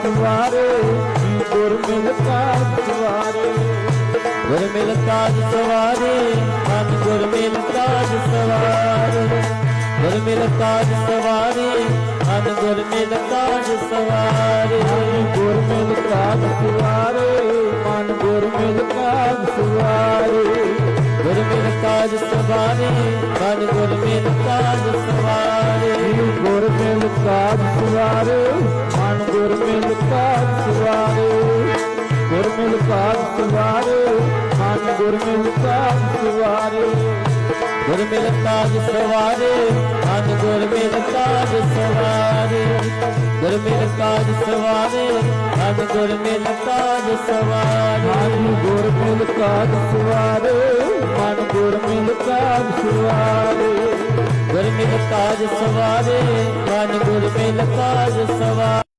ਸਵਾਰੇ ਗੁਰ ਮਿਲ ਕਾਜ ਸਵਾਰੇ ਗੁਰ ਮਿਲ ਕਾਜ ਸਵਾਰੇ ਮਨ ਗੁਰ ਮਿਲ ਕਾਜ ਸਵਾਰੇ। ਮਿਲ ਕਾਜ ਸਵਾਰੇ ਮਨ ਗੁਰ ਮਿਲ ਕਾਜ ਸਵਾਰੇ ਗੁਰ ਮਿਲ ਕਾਜ ਸਵਾਰੇ ਮਨ ਗੁਰ ਮਿਲ ਕਾਜ ਸੁਆਰੇ ਗੁਰ ਮਿਲ ਕਾਜ ਸਵਾਰੇ ਮਨ ਗੁਰ ਮਿਲ ਕਾਜ ਸਵਾਰੇ ਗੁਰ ਮਿਲ ਕਾਜ ਸਵਾਰੇ ਮਨ ਗੁਰ ਮਿਲ ਕਾਜ ਸਵਾਰੇ ਗੁਰ ਮਿਲ ਕਾਜ ਸਵਾਰੇ ਮਨ ਗੁਰ ਮਿਲ ਕਾਜ ਸਵਾਰੇ ਗੁਰ ਮਿਲ ਕਾਜ ਸਵਾਰੇ ਗੁਰ ਮਿਲ ਕਾਜ ਸਵਾਰੇ ਮਨ ਗੁਰ ਮਿਲ ਕਾਜ ਸਵਾਰੇ। ਮਨ ਗੁਰ ਮਿਲ ਕਾਜ ਸੁਆਰੇ ਮਨ ਗੁਰ ਮਿਲ ਕਾਜ ਸੁਆਰੇ ਗੁਰ ਮਿਲ ਕਾਜ ਸਵਾਰੇ ਮਨ ਗੁਰ ਮਿਲ ਕਾਜ ਸਵਾਰੇ।